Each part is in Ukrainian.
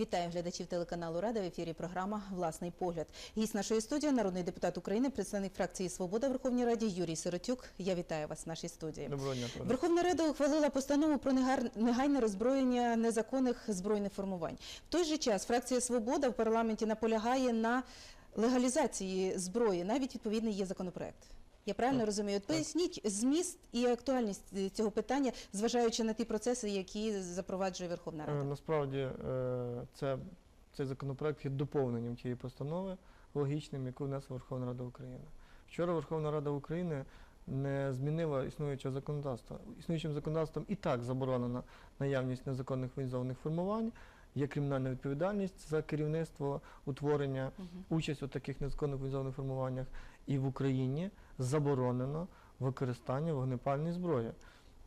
Вітаю глядачів телеканалу Рада в ефірі. Програма Власний погляд. Гість нашої студії, народний депутат України, представник фракції Свобода в Верховній Раді Юрій Сиротюк. Я вітаю вас в нашій студії. Доброго дня. Верховна Рада ухвалила постанову про негайне роззброєння незаконних збройних формувань. В той же час фракція Свобода в парламенті наполягає на легалізації зброї. Навіть відповідний є законопроект. Я правильно розумію? От Поясніть зміст і актуальність е, цього питання, зважаючи на ті процеси, які запроваджує Верховна Е, Рада. Насправді е, це, цей законопроект є доповненням тієї постанови логічним, яку внесла Верховна Рада України. Вчора Верховна Рада України не змінила існуючого законодавства. Існуючим законодавством і так заборонена наявність незаконних воєнізованих формувань, є кримінальна відповідальність за керівництво, утворення, Мгм. участь у таких незаконних воєнізованих формуваннях. І в Україні заборонено використання вогнепальної зброї.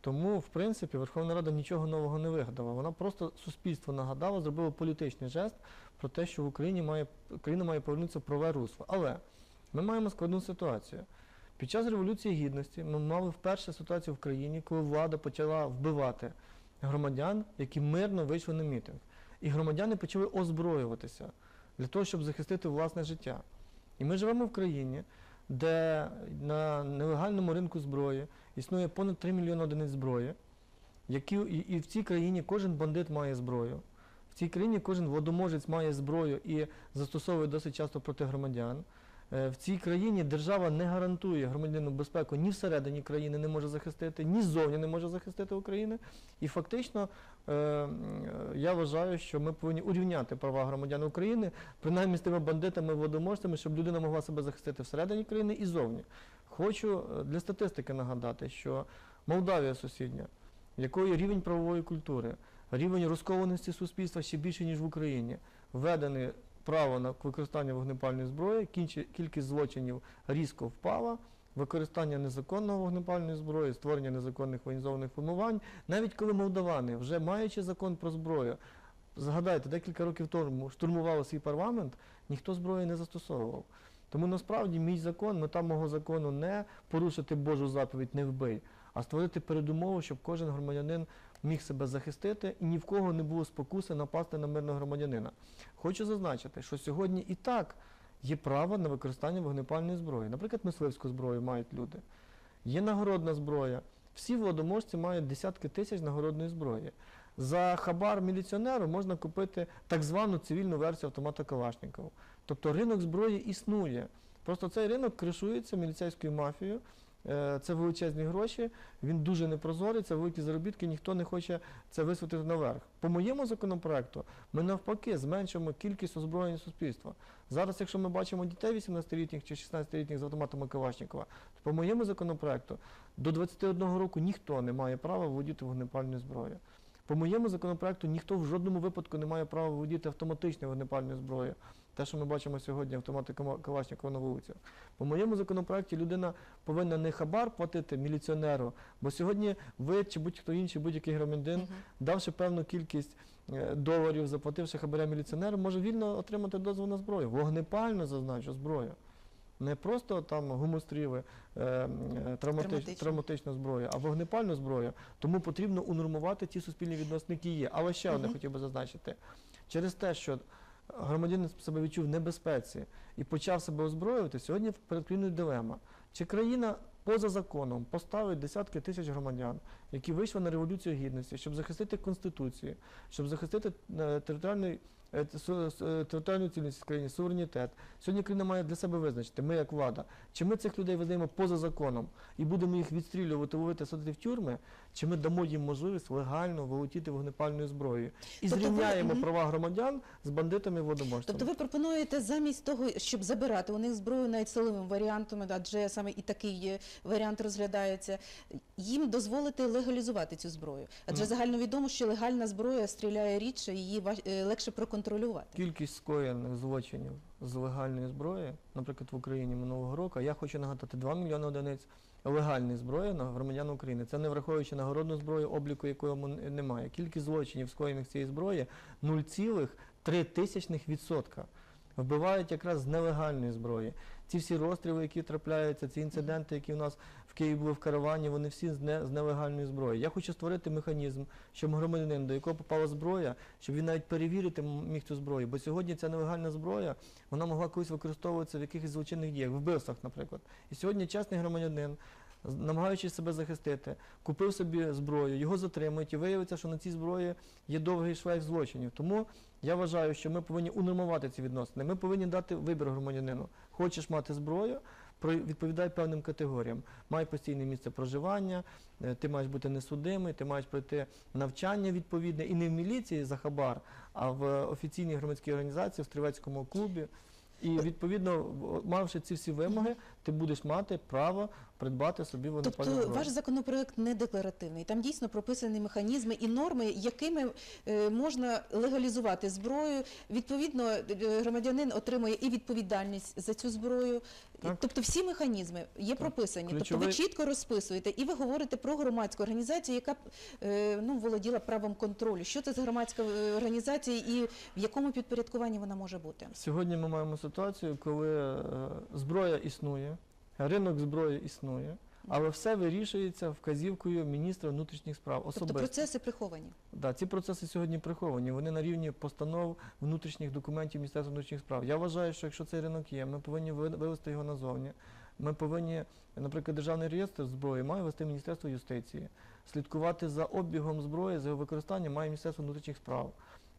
Тому, в принципі, Верховна Рада нічого нового не вигадала. Вона просто суспільство нагадала, зробила політичний жест про те, що в Україні має Україна має повернутися в праве русло. Але ми маємо складну ситуацію. Під час Революції Гідності ми мали вперше ситуацію в країні, коли влада почала вбивати громадян, які мирно вийшли на мітинг. І громадяни почали озброюватися для того, щоб захистити власне життя. І ми живемо в країні, де на нелегальному ринку зброї існує понад 3 мільйони одиниць зброї, які, і, і в цій країні кожен бандит має зброю. В цій країні кожен водоможець має зброю і застосовує досить часто проти громадян. Е, В цій країні держава не гарантує громадянину безпеку ні всередині країни не може захистити, ні ззовні не може захистити України. І фактично е, я вважаю, що ми повинні урівняти права громадян України, принаймні з тими бандитами, водоможцями, щоб людина могла себе захистити всередині країни і зовні. Хочу е, для статистики нагадати, що Молдавія сусідня, якої рівень правової культури, рівень розкованості суспільства ще більше, ніж в Україні, введене право на використання вогнепальної зброї, кількість злочинів різко впала. Використання незаконного вогнепальної зброї, створення незаконних воєнізованих формувань, навіть коли молдавани, вже маючи закон про зброю, згадайте, декілька років тому штурмували свій парламент, ніхто зброї не застосовував. Тому насправді мій закон, мета мого закону не порушити Божу заповідь не вбий, а створити передумову, щоб кожен громадянин міг себе захистити і ні в кого не було спокуси напасти на мирного громадянина. Хочу зазначити, що сьогодні і так є право на використання вогнепальної зброї. Наприклад, мисливську зброю мають люди. Є нагородна зброя. Всі водоможці мають десятки тисяч нагородної зброї. За хабар міліціонеру можна купити так звану цивільну версію автомата Калашникова. Тобто ринок зброї існує. Просто цей ринок кришується міліцейською мафією. Е, Це величезні гроші, він дуже непрозорий, це великі заробітки, ніхто не хоче це висвітити наверх. По моєму законопроекту ми навпаки зменшуємо кількість озброєння суспільства. Зараз, якщо ми бачимо дітей 18-літніх чи 16-літніх з автоматами Калашникова, то по моєму законопроекту до 21 року ніхто не має права володіти вогнепальною зброєю. По моєму законопроекту ніхто в жодному випадку не має права володіти автоматичною вогнепальною зброєю. Те, що ми бачимо сьогодні, автомати Калашникова на вулицях. По моєму законопроекті людина повинна не хабар платити міліціонеру, бо сьогодні ви чи будь-хто інший, будь-який громадянин, Мгм. давши певну кількість е, доларів, заплативши хабаря міліціонеру, може вільно отримати дозвіл на зброю. Вогнепальну зазначу зброю. Не просто там гумостріли, е, е, травматич, травматичну зброю, а вогнепальну зброю. Тому потрібно унормувати ті суспільні відносини, які є. Але ще одне хотів би зазначити. Через те, що громадянин себе відчув в небезпеці і почав себе озброювати, сьогодні перед країною дилема. Чи країна поза законом поставить десятки тисяч громадян, які вийшли на революцію гідності, щоб захистити конституцію, щоб захистити е, територіальний територіальну цілісність країні, суверенітет. Сьогодні країна має для себе визначити, ми як влада, чи ми цих людей визнаємо поза законом і будемо їх відстрілювати, ловити, садити в тюрми, чи ми дамо їм можливість легально володіти вогнепальною зброєю і Тобто зрівняємо Мгм. права громадян з бандитами і водоможцями. Тобто ви пропонуєте замість того, щоб забирати у них зброю навіть силовим варіантом, адже саме і такий е, варіант розглядається, їм дозволити легалізувати цю зброю. Адже Ну. загальновідомо, що легальна зброя стріляє рідше, її е, легше проконтролювати. Кількість скоєних злочинів з легальної зброї, наприклад, в Україні минулого року, я хочу нагадати 2 мільйони одиниць легальної зброї на громадян України. Це не враховуючи нагородну зброю, обліку якої немає. Кількість злочинів, скоєних цієї зброї 0,3 тисячних відсотка. вбивають якраз з нелегальної зброї. Ці всі розстріли, які трапляються, ці інциденти, які в нас в Києві були в каравані, вони всі з, не, з нелегальної зброї. Я хочу створити механізм, щоб громадянин, до якого попала зброя, щоб він навіть перевірити міг цю зброю. Бо сьогодні ця нелегальна зброя, вона могла колись використовуватися в якихось злочинних діях, вбивствах, наприклад. І сьогодні чесний громадянин, намагаючись себе захистити, купив собі зброю, його затримують, і виявиться, що на цій зброї є довгий шлейф злочинів. Тому я вважаю, що ми повинні унормувати ці відносини. Ми повинні дати вибір громадянину. Хочеш мати зброю, відповідай певним категоріям. Має постійне місце проживання, е, ти маєш бути несудимий, ти маєш пройти навчання відповідне і не в міліції за хабар, а в офіційній громадській організації, в стрілецькому клубі. І відповідно, мавши ці всі вимоги, ти будеш мати право придбати собі вогнепальну Тобто ваш законопроект не декларативний. Там дійсно прописані механізми і норми, якими е, можна легалізувати зброю. Відповідно, е, громадянин отримує і відповідальність за цю зброю. Так. Тобто всі механізми є прописані. Тобто ви чітко розписуєте, і ви говорите про громадську організацію, яка е, ну, володіла правом контролю. Що це за громадська організація і в якому підпорядкуванні вона може бути? Сьогодні ми маємо ситуацію, коли зброя існує, ринок зброї існує, але все вирішується вказівкою міністра внутрішніх справ Тобто процеси приховані. Да, ці процеси сьогодні приховані. Вони на рівні постанов внутрішніх документів Міністерства внутрішніх справ. Я вважаю, що якщо цей ринок є, ми повинні ви- вивести його назовні. Ми повинні, наприклад, державний реєстр зброї має вести Міністерство юстиції, слідкувати за обігом зброї, за його використанням має Міністерство внутрішніх справ.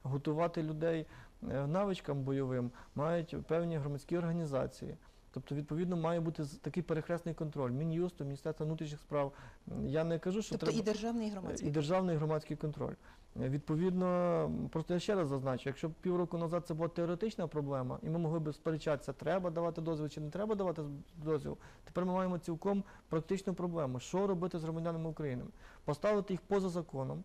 Готувати людей е, навичкам бойовим мають певні громадські організації. Тобто, відповідно, має бути такий перехресний контроль Мін'юсту, Міністерства внутрішніх справ. Я не кажу, що Тобто треба і державний, і громадський. і державний громадський контроль. Е, Відповідно, просто я ще раз зазначу, якщо півроку назад це була теоретична проблема, і ми могли б сперечатися, треба давати дозвіл чи не треба давати дозвіл, тепер ми маємо цілком практичну проблему. Що робити з громадянами України? Поставити їх поза законом.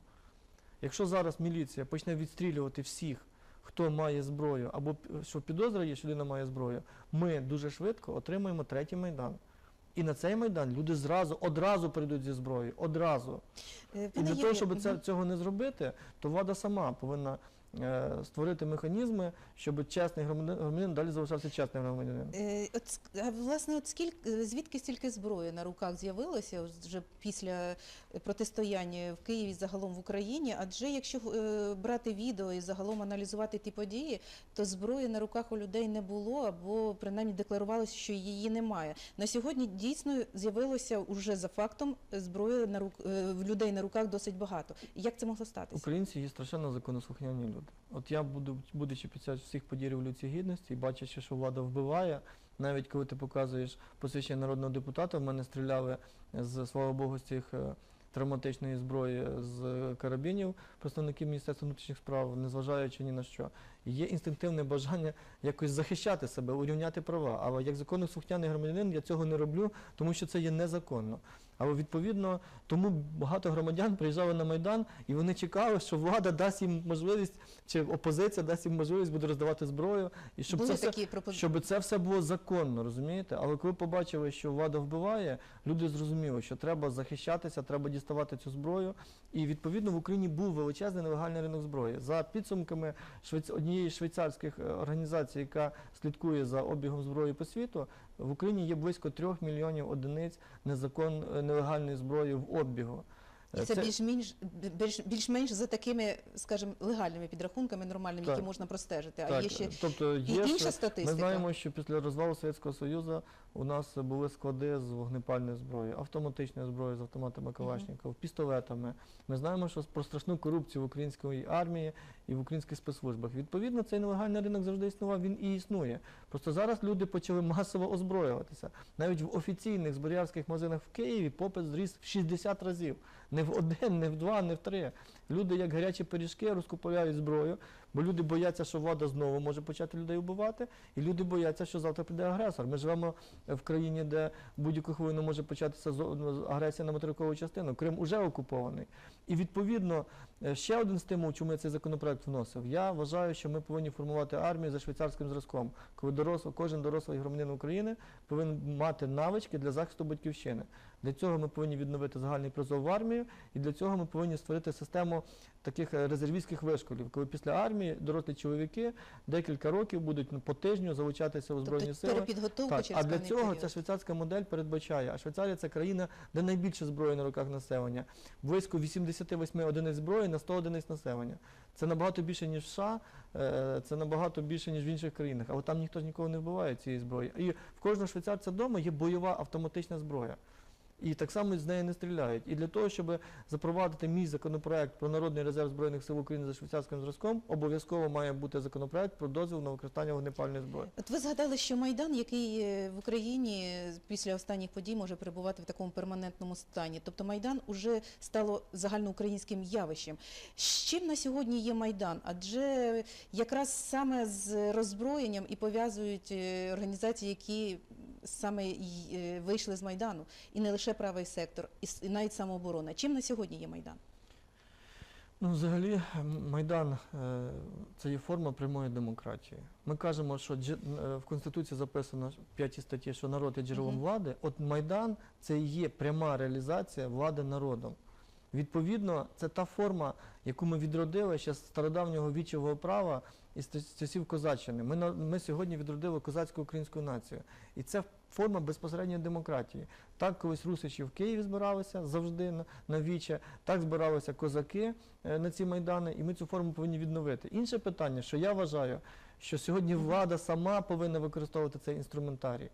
Якщо зараз міліція почне відстрілювати всіх, хто має зброю, або що підозра є, що людина має зброю, ми дуже швидко отримаємо третій майдан. І на цей майдан люди зразу одразу прийдуть зі зброєю. Одразу. Пане І для для того, щоб це, цього не зробити, то влада сама повинна створити механізми, щоб чесний громадянин, далі залишався чесним громадянином. Е, От а власне, от скільки звідки стільки зброї на руках з'явилося вже після протистояння в Києві загалом в Україні? Адже якщо е, брати відео і загалом аналізувати ті події, то зброї на руках у людей не було або принаймні декларувалося, що її немає. На сьогодні дійсно з'явилося уже за фактом зброї на рук е, людей на руках досить багато. Як це могло статися? Українці є страшенно законослухняні люди. От я буду, будучи під час всіх подій Революції Гідності, бачачи, що влада вбиває, навіть коли ти показуєш посвідчення народного депутата, в мене стріляли з, слава Богу, з цих е, травматичної зброї з карабінів представників Міністерства внутрішніх справ, незважаючи ні на що. Є інстинктивне бажання якось захищати себе, урівняти права. Але як законослухняний громадянин я цього не роблю, тому що це є незаконно. Але відповідно тому багато громадян приїжджали на Майдан і вони чекали, що влада дасть їм можливість, чи опозиція дасть їм можливість буде роздавати зброю, і щоб Були це все такі щоб це все було законно, розумієте? Але коли побачили, що влада вбиває, люди зрозуміли, що треба захищатися, треба діставати цю зброю. І відповідно в Україні був величезний нелегальний ринок зброї. За підсумками однієї швейцарських е, організацій, яка слідкує за обігом зброї по світу, в Україні є близько трьох мільйонів одиниць незакон... нелегальної зброї в обігу. І Е, це більш-менш більш, більш-менш за такими, скажімо, легальними підрахунками, нормальними, Так. які можна простежити. А Так, є ще тобто і є інша ще- статистика. Ми знаємо, що після розвалу Совєтського Союзу у нас були склади з вогнепальною зброєю, автоматичною зброєю з автоматами Калашникова, пістолетами. Ми знаємо, що про страшну корупцію в українській армії і в українських спецслужбах. Відповідно, цей нелегальний ринок завжди існував, він і існує. Просто зараз люди почали масово озброюватися. Навіть в офіційних зброярських магазинах в Києві попит зріс в 60 разів. Не в один, не в два, не в три. Люди, як гарячі пиріжки, розкупляють зброю, бо люди бояться, що влада знову може почати людей вбивати, і люди бояться, що завтра прийде агресор. Ми живемо в країні, де будь-яку хвилину може початися агресія на материкову частину. Крим уже окупований. І відповідно е, ще один стимул, чому я цей законопроект вносив. Я вважаю, що ми повинні формувати армію за швейцарським зразком, коли доросло, кожен дорослий громадянин України повинен мати навички для захисту батьківщини. Для цього ми повинні відновити загальний призов в армію, і для цього ми повинні створити систему таких е, резервістських вишколів, коли після армії дорослі чоловіки декілька років будуть ну, по тижню залучатися у збройні Тобто сили. Так, через а для цього період. ця швейцарська модель передбачає. А Швейцарія це країна, де найбільше зброї на руках населення. Близько 88 одиниць зброї на 100 одиниць населення. Це набагато більше, ніж в США, е, це набагато більше, ніж в інших країнах. Але там ніхто ж нікого не вбиває цієї зброї. І в кожного швейцарця вдома є бойова автоматична зброя. І так само з неї не стріляють. І для того, щоб запровадити мій законопроект про народний резерв збройних сил України за швейцарським зразком, обов'язково має бути законопроект про дозвіл на використання вогнепальної зброї. От ви згадали, що Майдан, який е, в Україні після останніх подій може перебувати в такому перманентному стані. Тобто Майдан уже стало загальноукраїнським явищем. З чим на сьогодні є Майдан? Адже якраз саме з роззброєнням і пов'язують е, організації, які саме е, вийшли з Майдану, і не лише правий сектор, і навіть самооборона. Чим на сьогодні є Майдан? Ну, взагалі, Майдан е, це є форма прямої демократії. Ми кажемо, що е, в Конституції записано в п'ятій статті, що народ є джерелом влади. От Майдан це і є пряма реалізація влади народом. Відповідно, це та форма, яку ми відродили ще з стародавнього вічового права і з часів козаччини. Ми, ми сьогодні відродили козацьку українську націю. І це форма безпосередньої демократії. Так колись русичі в Києві збиралися завжди на, на віче, так збиралися козаки е, на ці майдани, і ми цю форму повинні відновити. Інше питання, що я вважаю, що сьогодні влада сама повинна використовувати цей інструментарій. Як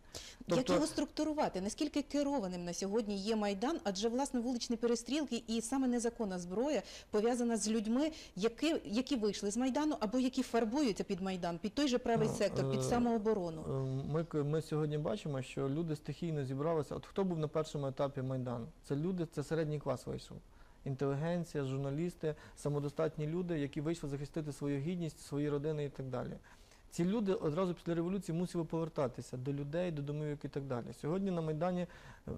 Тобто- його структурувати? Наскільки керованим на сьогодні є майдан? Адже власне вуличні перестрілки і саме незаконна зброя пов'язана з людьми, які, які вийшли з майдану або які фарбуються під майдан, під той же правий Ну, сектор, під е, самооборону. Е, Ми, ми сьогодні бачимо, що люди стихійно зібралися. От хто був на першому етапі Майдану? Це люди, це середній клас вийшов. Інтелігенція, журналісти, самодостатні люди, які вийшли захистити свою гідність, свої родини і так далі. Ці люди одразу після революції мусили повертатися до людей, до домівок і так далі. Сьогодні на Майдані е,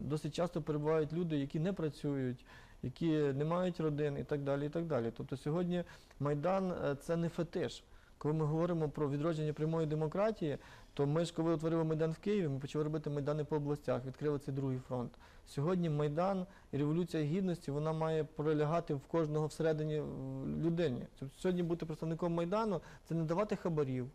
досить часто перебувають люди, які не працюють, які не мають родин і так далі. І так далі. Тобто сьогодні Майдан е, це не фетиш. Коли ми говоримо про відродження прямої демократії, то ми ж коли утворили Майдан в Києві, ми почали робити Майдани по областях, відкрили цей другий фронт. Сьогодні Майдан і Революція Гідності вона має пролягати в кожного всередині людині. Тобто сьогодні бути представником Майдану це не давати хабарів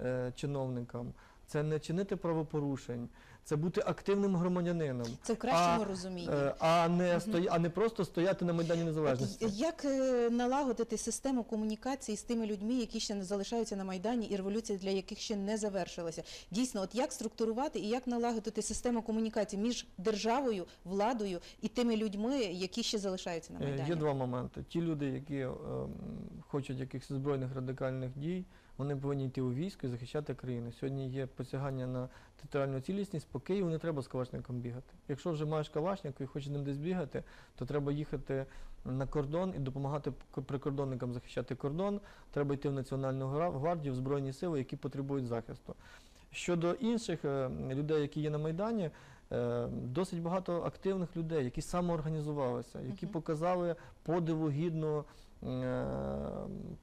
е, чиновникам, це не чинити правопорушень, це бути активним громадянином, Це в кращому а, розумінні. е, а, не стої, а не просто стояти на Майдані Незалежності. як е, налагодити систему комунікації з тими людьми, які ще не залишаються на майдані, і революція для яких ще не завершилася? Дійсно, от як структурувати і як налагодити систему комунікації між державою, владою і тими людьми, які ще залишаються на Е, майдані? Є два моменти. Ті люди, які ем, хочуть якихось збройних радикальних дій, вони повинні йти у військо і захищати країну. Сьогодні є посягання на територіальну цілісність, по Києву не треба з калашником бігати. Якщо вже маєш калашник і хочеш ним десь бігати, то треба їхати на кордон і допомагати прикордонникам захищати кордон. Треба йти в Національну гвардію, в Збройні сили, які потребують захисту. Щодо інших е, людей, які є на Майдані, е, досить багато активних людей, які самоорганізувалися, які показали подиву гідну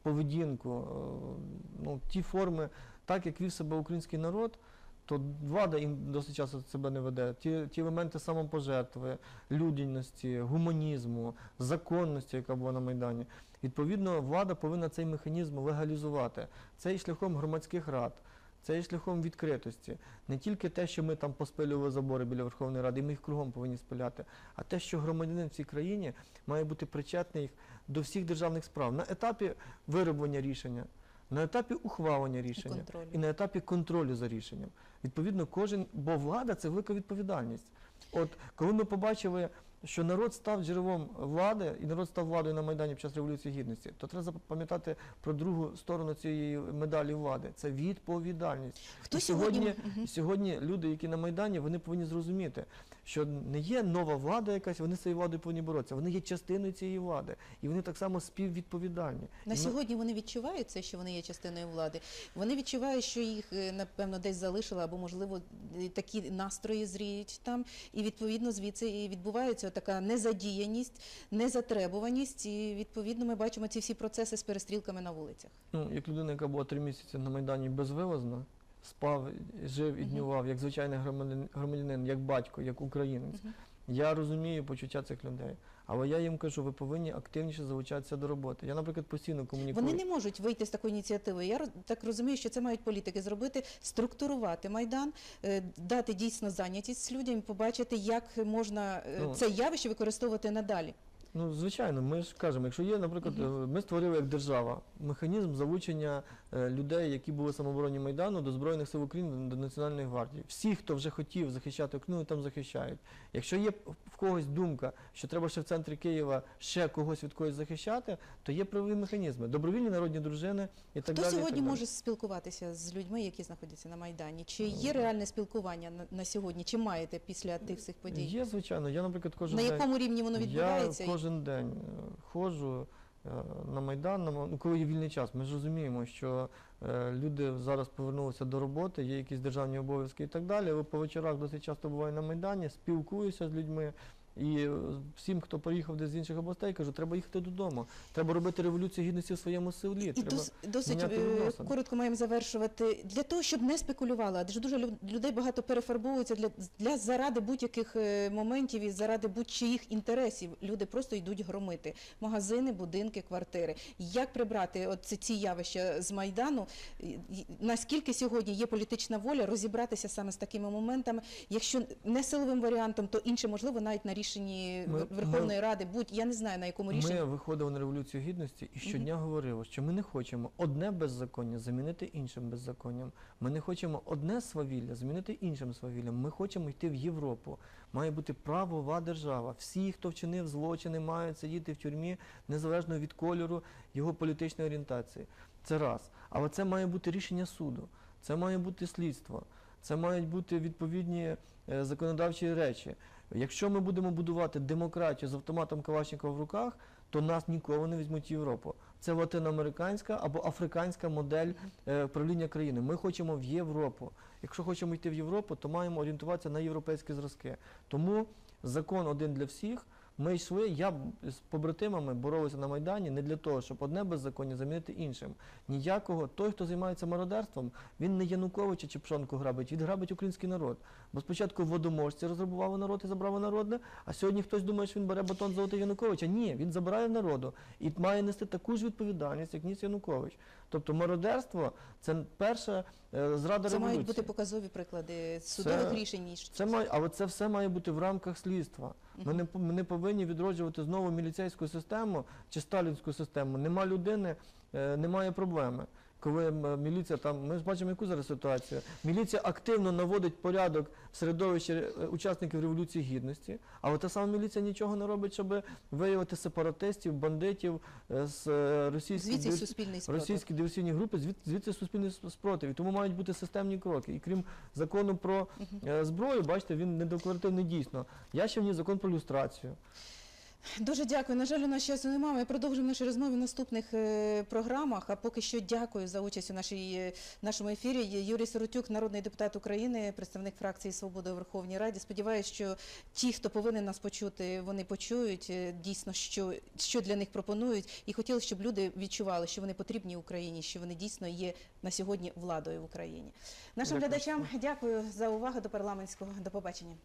поведінку, е, ну, ті форми, так як вів себе український народ, то влада їм досить часто себе не веде. Ті, ті елементи самопожертви, людяності, гуманізму, законності, яка була на Майдані. Відповідно, влада повинна цей механізм легалізувати. Це і шляхом громадських рад, це і шляхом відкритості. Не тільки те, що ми там поспилювали забори біля Верховної Ради, і ми їх кругом повинні спиляти, а те, що громадянин в цій країні має бути причетний до всіх державних справ на етапі вироблення рішення, на етапі ухвалення рішення контролю. і на етапі контролю за рішенням. Відповідно, кожен, бо влада це велика відповідальність. От коли ми побачили, що народ став джерелом влади, і народ став владою на Майдані під час Революції Гідності, то треба пам'ятати про другу сторону цієї медалі влади. Це відповідальність. Хто І сьогодні? сьогодні, Мгм. сьогодні люди, які на Майдані, вони повинні зрозуміти, що не є нова влада якась, вони з цією владою повинні боротися. Вони є частиною цієї влади, і вони так само співвідповідальні. На І сьогодні вони відчувають це, що вони є частиною влади. Вони відчувають, що їх е, напевно десь залишили, або можливо е, такі настрої зріють там, і відповідно звідси і відбувається така незадіяність, незатребуваність. І відповідно ми бачимо ці всі процеси з перестрілками на вулицях. Ну, як людина, яка була три місяці на Майдані безвилазно, спав, жив і днював, як звичайний громадянин, як батько, як українець. Я розумію почуття цих людей, але я їм кажу, ви повинні активніше залучатися до роботи. Я, наприклад, постійно комунікую. Вони не можуть вийти з такої ініціативи. Я так розумію, що це мають політики зробити, структурувати майдан, е, дати дійсно зайнятість людям, побачити, як можна е, Ну, це явище використовувати надалі. Ну, звичайно, ми ж кажемо, якщо є, наприклад, е, ми створили як держава механізм залучення е, людей, які були в самообороні Майдану, до Збройних сил України, до Національної гвардії. Всі, хто вже хотів захищати Україну, там захищають. Якщо є в когось думка, що треба ще в центрі Києва ще когось від когось захищати, то є правові механізми, добровільні народні дружини і так Хто далі. і сьогодні далі. може спілкуватися з людьми, які знаходяться на майдані? Чи є реальне спілкування на, на сьогодні? Чи маєте після тих всіх подій? Є, звичайно. Я, наприклад, кожен на якому рівні воно відбувається? Я кожен день е, ходжу е, на Майдан, ну, коли є вільний час. Ми ж розуміємо, що е, люди зараз повернулися до роботи, є якісь державні обов'язки і так далі. Але по вечорах досить часто буваю на Майдані, спілкуюся з людьми. І е, всім, хто приїхав десь з інших областей, кажу, треба їхати додому. Треба робити революцію гідності в своєму селі. І Треба... дос, досить е, коротко маємо завершувати. Для того, щоб не спекулювали, адже дуже лю- людей багато перефарбовуються для, для заради будь-яких е, моментів і заради будь-чиїх інтересів. Люди просто йдуть громити магазини, будинки, квартири. Як прибрати от ці- явища з майдану? Наскільки сьогодні є політична воля розібратися саме з такими моментами? Якщо не силовим варіантом, то інше можливо навіть на рішенні Ми- Вер- Верховної Ради. Будь я не знаю на якому рішенні. Ми виходили на революцію гідності і щодня говорили, що ми не хочемо одне беззаконня замінити іншим беззаконням. Ми не хочемо одне свавілля замінити іншим свавіллям. Ми хочемо йти в Європу. Має бути правова держава. Всі, хто вчинив злочини, мають сидіти в тюрмі незалежно від кольору його політичної орієнтації. Це раз. Але це має бути рішення суду, це має бути слідство, це мають бути відповідні е, законодавчі речі. Якщо ми будемо будувати демократію з автоматом Калашникова в руках, то нас ніколи не візьмуть Європу. Це латиноамериканська або африканська модель е, правління країни. Ми хочемо в Європу. Якщо хочемо йти в Європу, то маємо орієнтуватися на європейські зразки. Тому закон один для всіх. Ми йшли, я з побратимами боролися на Майдані не для того, щоб одне беззаконня замінити іншим. Ніякого, той, хто займається мародерством, він не Януковича чи Пшонку грабить, він грабить український народ. Бо спочатку водоможці розграбували народ і забрали народне, а сьогодні хтось думає, що він бере батон золотий Януковича. Ні, він забирає народу і має нести таку ж відповідальність, як ніс Янукович. Тобто мародерство це перша е, зрада Це революції. мають бути показові приклади судових рішень. ніж Це має, але це все має бути в рамках слідства. Ми не, ми не повинні відроджувати знову міліцейську систему чи сталінську систему. Нема людини, е, немає проблеми. Коли міліція там, ми ж бачимо, яку зараз ситуацію. Міліція активно наводить порядок в середовищі е, учасників Революції Гідності, але та сама міліція нічого не робить, щоб виявити сепаратистів, бандитів е, з е, російських російські диверсійні групи, звід, звідси суспільний спротив. І тому мають бути системні кроки. І крім закону про зброю, бачите, він недекларативний дійсно. Я ще вніс закон про люстрацію. Дуже дякую. На жаль, у нас часу немає. Ми продовжимо наші розмови в наступних е, програмах. А поки що дякую за участь у нашій, е, нашому ефірі. Юрій Сиротюк, народний депутат України, представник фракції Свобода у Верховній Раді. Сподіваюся, що ті, хто повинен нас почути, вони почують е, дійсно, що, що для них пропонують, і хотіли, щоб люди відчували, що вони потрібні Україні, що вони дійсно є на сьогодні владою в Україні. Нашим Дякую. глядачам дякую за увагу до парламентського. До побачення.